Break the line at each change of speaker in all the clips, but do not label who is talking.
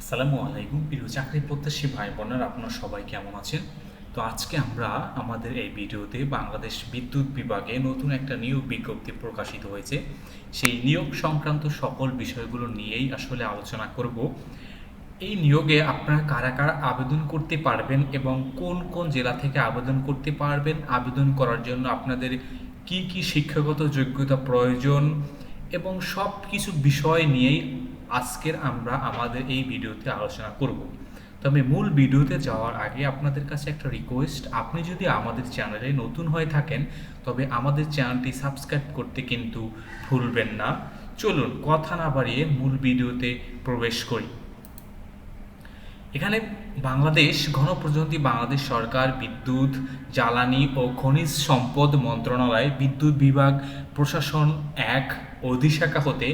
আসসালামু আলাইকুম। প্রিয় চাকরি প্রত্যাশী ভাই বোনেরা, আপনারা সবাই কেমন আছেন? তো আজকে আমরা আমাদের এই ভিডিওতে বাংলাদেশ বিদ্যুৎ বিভাগে নতুন একটা নিয়োগ বিজ্ঞপ্তি প্রকাশিত হয়েছে। সেই নিয়োগ সংক্রান্ত সকল বিষয়গুলো নিয়েই আসলে আলোচনা করব। এই নিয়োগে আপনারা কারা কারা আবেদন করতে পারবেন এবং কোন কোন জেলা থেকে আবেদন করতে পারবেন, আবেদন করার জন্য আপনাদের কি কি শিক্ষাগত যোগ্যতা প্রয়োজন এবং সব কিছু বিষয় নিয়েই আজকের আমরা আমাদের এই ভিডিওতে আলোচনা করব। তবে মূল ভিডিওতে যাওয়ার আগে আপনাদের কাছে একটা রিকোয়েস্ট আপনি যদি আমাদের চ্যানেলে নতুন হয়ে থাকেন, তবে আমাদের চ্যানেলটি সাবস্ক্রাইব করতে কিন্তু ভুলবেন না। চলুন, কথা না বাড়িয়ে মূল ভিডিওতে প্রবেশ করি। এখানে বাংলাদেশ গণপ্রজাতন্ত্রী বাংলাদেশ সরকার বিদ্যুৎ, জ্বালানি ও খনিজ সম্পদ মন্ত্রণালয় বিদ্যুৎ বিভাগ প্রশাসন এক অধিশাখা হতে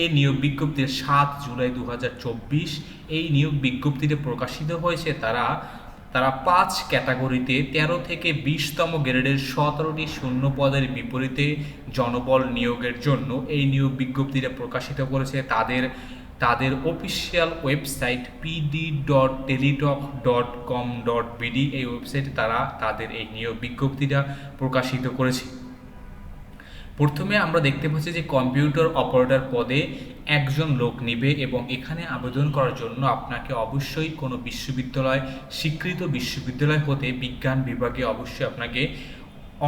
এই নিয়োগ বিজ্ঞপ্তির সাত জুলাই দু হাজার চব্বিশ, এই নিয়োগ বিজ্ঞপ্তিতে প্রকাশিত হয়েছে তারা তারা পাঁচ ক্যাটাগরিতে তেরো থেকে বিশতম গ্রেডের সতেরোটি শূন্য পদের বিপরীতে জনবল নিয়োগের জন্য এই নিয়োগ বিজ্ঞপ্তিটা প্রকাশিত করেছে তাদের তাদের official website PD dot Teletalk dot com dot BD এই ওয়েবসাইটে তারা, তাদের এই নিয়োগ বিজ্ঞপ্তিটা প্রকাশিত করেছে। প্রথমে আমরা দেখতে পাচ্ছি যে কম্পিউটার অপারেটর পদে একজন লোক নিবে এবং এখানে আবেদন করার জন্য আপনাকে অবশ্যই কোনো বিশ্ববিদ্যালয়, স্বীকৃত বিশ্ববিদ্যালয় হতে বিজ্ঞান বিভাগে অবশ্যই আপনাকে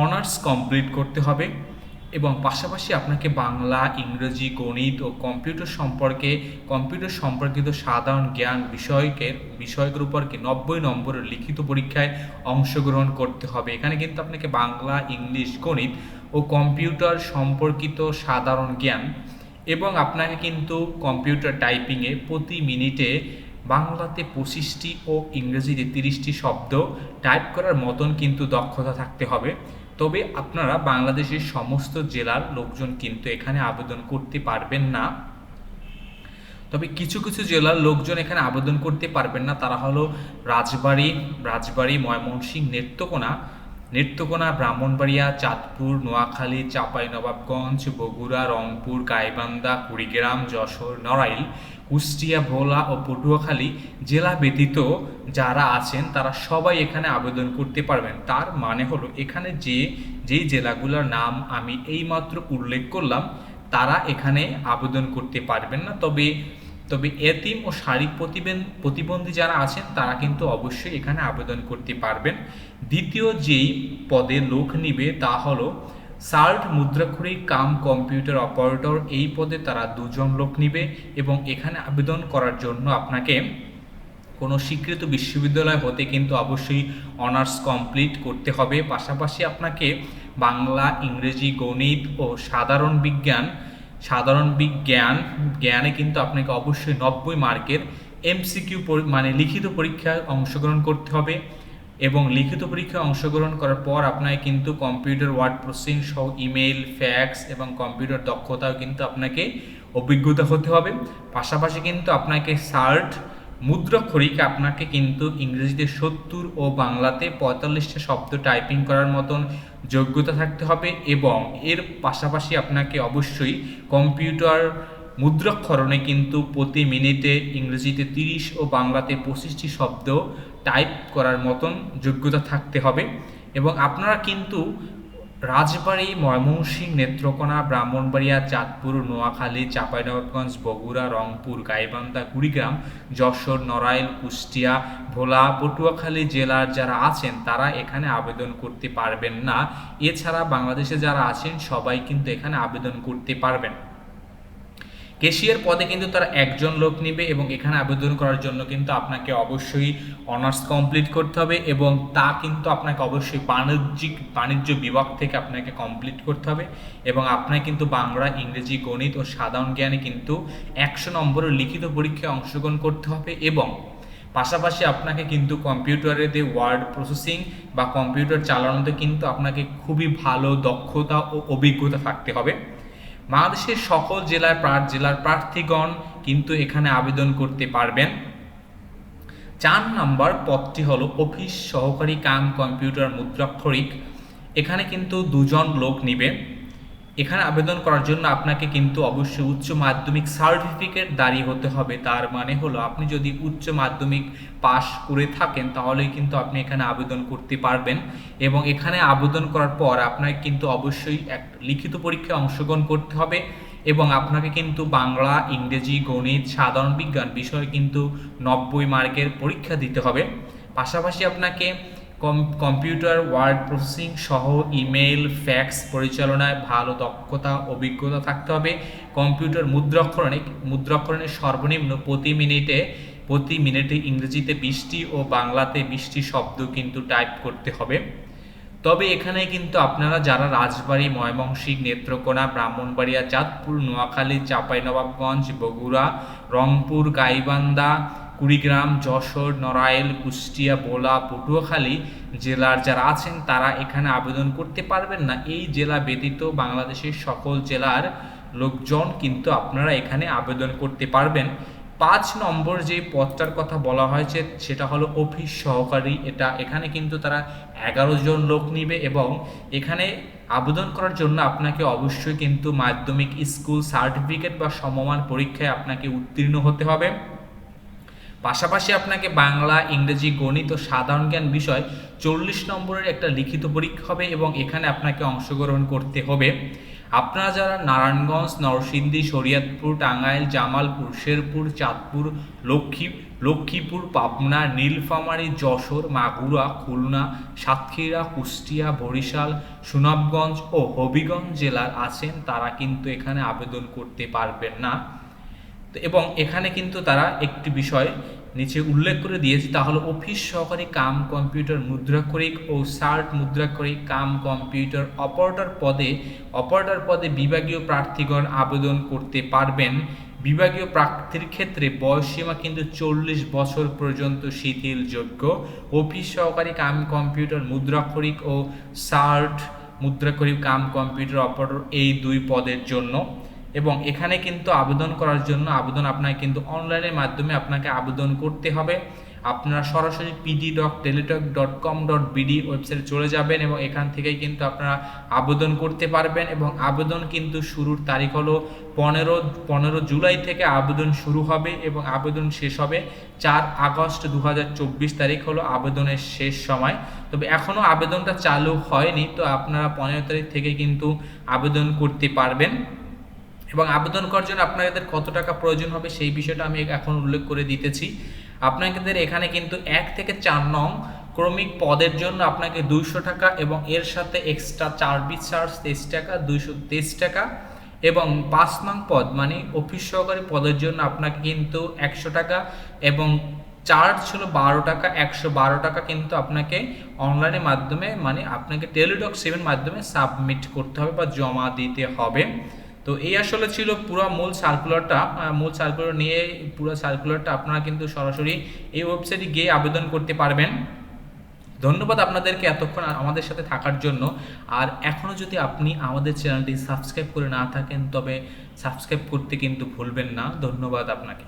অনার্স কমপ্লিট করতে হবে এবং পাশাপাশি আপনাকে বাংলা, ইংরেজি, গণিত ও কম্পিউটার সম্পর্কে, কম্পিউটার সম্পর্কিত সাধারণ জ্ঞান বিষয়কের বিষয়কের উপর কি নব্বই নম্বরের লিখিত পরীক্ষায় অংশগ্রহণ করতে হবে। এখানে কিন্তু আপনাকে বাংলা, ইংলিশ, গণিত ও কম্পিউটার সম্পর্কিত সাধারণ জ্ঞান এবং আপনাকে কিন্তু কম্পিউটার টাইপিংয়ে প্রতি মিনিটে বাংলাতে পঁচিশটি ও ইংরেজিতে তিরিশটি শব্দ টাইপ করার মতন কিন্তু দক্ষতা থাকতে হবে। তবে আপনারা বাংলাদেশের সমস্ত জেলার লোকজন কিন্তু এখানে আবেদন করতে পারবেন না। তবে কিছু কিছু জেলার লোকজন এখানে আবেদন করতে পারবেন না। তারা হলো রাজবাড়ী রাজবাড়ী, ময়মনসিংহ, নেত্রকোনা নেত্রকোনা ব্রাহ্মণবাড়িয়া, চাঁদপুর, নোয়াখালী, চাঁপাইনবাবগঞ্জ, বগুড়া, রংপুর, গাইবান্ধা, কুড়িগ্রাম, যশোর, নড়াইল, কুষ্টিয়া, ভোলা ও পটুয়াখালী জেলা ব্যতীত যারা আছেন তারা সবাই এখানে আবেদন করতে পারবেন। তার মানে হলো এখানে যে, যেই জেলাগুলোর নাম আমি এইমাত্র উল্লেখ করলাম, তারা এখানে আবেদন করতে পারবেন না। তবে তবে এতিম ও শারীরিক প্রতিবেন, প্রতিবন্ধী যারা আছেন, তারা কিন্তু অবশ্যই এখানে আবেদন করতে পারবেন। দ্বিতীয় যেই পদে লোক নিবে তা হলো সার্ট মুদ্রাক্ষরী কাম কম্পিউটার অপারেটর। এই পদে তারা দুজন লোক নিবে এবং এখানে আবেদন করার জন্য আপনাকে কোনো স্বীকৃত বিশ্ববিদ্যালয় হতে কিন্তু অবশ্যই অনার্স কমপ্লিট করতে হবে। পাশাপাশি আপনাকে বাংলা, ইংরেজি, গণিত ও সাধারণ বিজ্ঞান সাধারণ বিজ্ঞান, জ্ঞানে কিন্তু আপনাকে অবশ্যই নব্বই মার্কের এমসিকিউ মানে লিখিত পরীক্ষায় অংশগ্রহণ করতে হবে এবং লিখিত পরীক্ষায় অংশগ্রহণ করার পর আপনাকে কিন্তু কম্পিউটার, ওয়ার্ড প্রসেসিং সহ ইমেইল, ফ্যাক্স এবং কম্পিউটার দক্ষতাও কিন্তু আপনাকে অভিজ্ঞতা হতে হবে। পাশাপাশি কিন্তু আপনাকে সার্ট মুদ্রাক্ষরিকে আপনাকে কিন্তু ইংরেজিতে সত্তর ও বাংলাতে পঁয়তাল্লিশটা শব্দ টাইপিং করার মতন যোগ্যতা থাকতে হবে এবং এর পাশাপাশি আপনাকে অবশ্যই কম্পিউটার মুদ্রাক্ষরণে কিন্তু প্রতি মিনিটে ইংরেজিতে তিরিশ ও বাংলাতে পঁচিশটি শব্দ টাইপ করার মতন যোগ্যতা থাকতে হবে এবং আপনারা কিন্তু রাজবাড়ী, ময়মনসিংহ, নেত্রকোনা, ব্রাহ্মণবাড়িয়া, চাঁদপুর, নোয়াখালী, চাঁপাইনবাবগঞ্জ, বগুড়া, রংপুর, গাইবান্ধা, কুড়িগ্রাম, যশোর, নড়াইল, কুষ্টিয়া, ভোলা, পটুয়াখালী জেলার যারা আছেন, তারা এখানে আবেদন করতে পারবেন না। এছাড়া বাংলাদেশে যারা আছেন, সবাই কিন্তু এখানে আবেদন করতে পারবেন। কেশিয়ার পদে কিন্তু তারা একজন লোক নেবে এবং এখানে আবেদন করার জন্য কিন্তু আপনাকে অবশ্যই অনার্স কমপ্লিট করতে হবে এবং তা কিন্তু আপনাকে অবশ্যই বাণিজ্যিক, বাণিজ্য বিভাগ থেকে আপনাকে কমপ্লিট করতে হবে এবং আপনাকে কিন্তু বাংলা, ইংরেজি, গণিত ও সাধারণ জ্ঞানে কিন্তু একশো নম্বরের লিখিত পরীক্ষায় অংশগ্রহণ করতে হবে এবং পাশাপাশি আপনাকে কিন্তু কম্পিউটারে দিয়ে ওয়ার্ড প্রসেসিং বা কম্পিউটার চালানোতে কিন্তু আপনাকে খুবই ভালো দক্ষতা ও অভিজ্ঞতা থাকতে হবে। বাংলাদেশের সকল জেলার জেলার প্রার্থীগণ কিন্তু এখানে আবেদন করতে পারবেন। চার নম্বর পদটি হলো অফিস সহকারী কাম কম্পিউটার মুদ্রাক্ষরিক। এখানে কিন্তু দুজন লোক নিবে। এখানে আবেদন করার জন্য আপনাকে কিন্তু অবশ্যই উচ্চ মাধ্যমিক সার্টিফিকেট দাঁড়িয়ে হতে হবে। তার মানে হলো, আপনি যদি উচ্চ মাধ্যমিক পাশ করে থাকেন, তাহলেই কিন্তু আপনি এখানে আবেদন করতে পারবেন। এবং এখানে আবেদন করার পর আপনাকে কিন্তু অবশ্যই এক লিখিত পরীক্ষায় অংশগ্রহণ করতে হবে এবং আপনাকে কিন্তু বাংলা, ইংরেজি, গণিত, সাধারণ বিজ্ঞান বিষয়ে কিন্তু নব্বই মার্কের পরীক্ষা দিতে হবে। পাশাপাশি আপনাকে কম্পিউটার, ওয়ার্ড প্রসেসিং সহ ইমেল ফ্যাক্স পরিচালনায় ভালো দক্ষতা, অভিজ্ঞতা থাকতে হবে। কম্পিউটার মুদ্রাক্ষরণে মুদ্রাক্ষরণের সর্বনিম্ন প্রতি মিনিটে প্রতি মিনিটে ইংরেজিতে বিশটি ও বাংলাতে বিশটি শব্দ কিন্তু টাইপ করতে হবে। তবে এখানে কিন্তু আপনারা যারা রাজবাড়ী, ময়মনসিংহ, নেত্রকোনা, ব্রাহ্মণবাড়িয়া, চাঁদপুর, নোয়াখালী, চাঁপাইনবাবগঞ্জ, বগুড়া, রংপুর, গাইবান্ধা কুড়িগ্রাম, যশোর, নড়াইল, কুষ্টিয়া, বোলা, পটুয়াখালী জেলার যারা আছেন, তারা এখানে আবেদন করতে পারবেন না। এই জেলা ব্যতীত বাংলাদেশের সকল জেলার লোকজন কিন্তু আপনারা এখানে আবেদন করতে পারবেন। পাঁচ নম্বর যে পদটার কথা বলা হয়েছে, সেটা হলো অফিস সহকারী। এটা এখানে কিন্তু তারা এগারো জন লোক নিবে এবং এখানে আবেদন করার জন্য আপনাকে অবশ্যই কিন্তু মাধ্যমিক স্কুল সার্টিফিকেট বা সমমান পরীক্ষায় আপনাকে উত্তীর্ণ হতে হবে। পাশাপাশি আপনাকে বাংলা, ইংরেজি, গণিত ও সাধারণ জ্ঞান বিষয় চল্লিশ নম্বরের একটা লিখিত পরীক্ষা হবে এবং এখানে আপনাকে অংশগ্রহণ করতে হবে। আপনারা যারা নারায়ণগঞ্জ, নরসিংদী, শরীয়তপুর, টাঙ্গাইল, জামালপুর, শেরপুর, চাঁদপুর, লক্ষ্মী, লক্ষ্মীপুর, পাবনা, নীলফামারী, যশোর, মাগুরা, খুলনা, সাতক্ষীরা, কুষ্টিয়া, বরিশাল, সুনামগঞ্জ ও হবিগঞ্জ জেলার আছেন, তারা কিন্তু এখানে আবেদন করতে পারবেন না। এবং এখানে কিন্তু তারা একটি বিষয় নিচে উল্লেখ করে দিয়েছে, তা হলো অফিস সহকারী কাম কম্পিউটার মুদ্রাক্ষরিক ও সার্ট মুদ্রাক্ষরিক কাম কম্পিউটার অপারেটর পদে অপারেটর পদে বিভাগীয় প্রার্থীগণ আবেদন করতে পারবেন। বিভাগীয় প্রার্থীর ক্ষেত্রে বয়সসীমা কিন্তু চল্লিশ বছর পর্যন্ত শিথিলযোগ্য। অফিস সহকারী কাম কম্পিউটার মুদ্রাক্ষরিক ও সার্ট মুদ্রাক্ষরিক কাম কম্পিউটার অপারেটর এই দুই পদের জন্য। এবং এখানে কিন্তু আবেদন করার জন্য আবেদন আপনাকে কিন্তু অনলাইনের মাধ্যমে আপনাকে আবেদন করতে হবে। আপনারা সরাসরি PD dot Teletalk dot com dot BD ওয়েবসাইটে চলে যাবেন এবং এখান থেকেই কিন্তু আপনারা আবেদন করতে পারবেন এবং আবেদন কিন্তু শুরুর তারিখ হলো পনেরো পনেরো জুলাই থেকে আবেদন শুরু হবে এবং আবেদন শেষ হবে চার আগস্ট দু হাজার চব্বিশ তারিখ হলো আবেদনের শেষ সময়। তবে এখনও আবেদনটা চালু হয়নি, তো আপনারা পনেরো তারিখ থেকে কিন্তু আবেদন করতে পারবেন। এবং আবেদন করার জন্য আপনাদের কত টাকা প্রয়োজন হবে সেই বিষয়টা আমি এখন উল্লেখ করে দিতেছি। আপনাদের এখানে কিন্তু এক থেকে চার নং ক্রমিক পদের জন্য আপনাকে দুইশো টাকা এবং এর সাথে এক্সট্রা চার্বিস চার্জ তেইশ টাকা, দুইশো তেইশ টাকা এবং পাঁচ নং পদ মানে অফিস সহকারী পদের জন্য আপনাকে কিন্তু একশো টাকা এবং চার্জ ছিল বারো টাকা, একশো বারো টাকা কিন্তু আপনাকে অনলাইনের মাধ্যমে মানে আপনাকে টেলিডক সেভেন মাধ্যমে সাবমিট করতে হবে বা জমা দিতে হবে। তো এই আসলে ছিল পুরো মূল সার্কুলারটা মূল সার্কুলার নিয়ে পুরো সার্কুলারটা আপনারা কিন্তু সরাসরি এই ওয়েবসাইটে গিয়ে আবেদন করতে পারবেন। ধন্যবাদ আপনাদেরকে এতক্ষণ আমাদের সাথে থাকার জন্য। আর এখনও যদি আপনি আমাদের চ্যানেলটি সাবস্ক্রাইব করে না থাকেন, তবে সাবস্ক্রাইব করতে কিন্তু ভুলবেন না। ধন্যবাদ আপনাকে।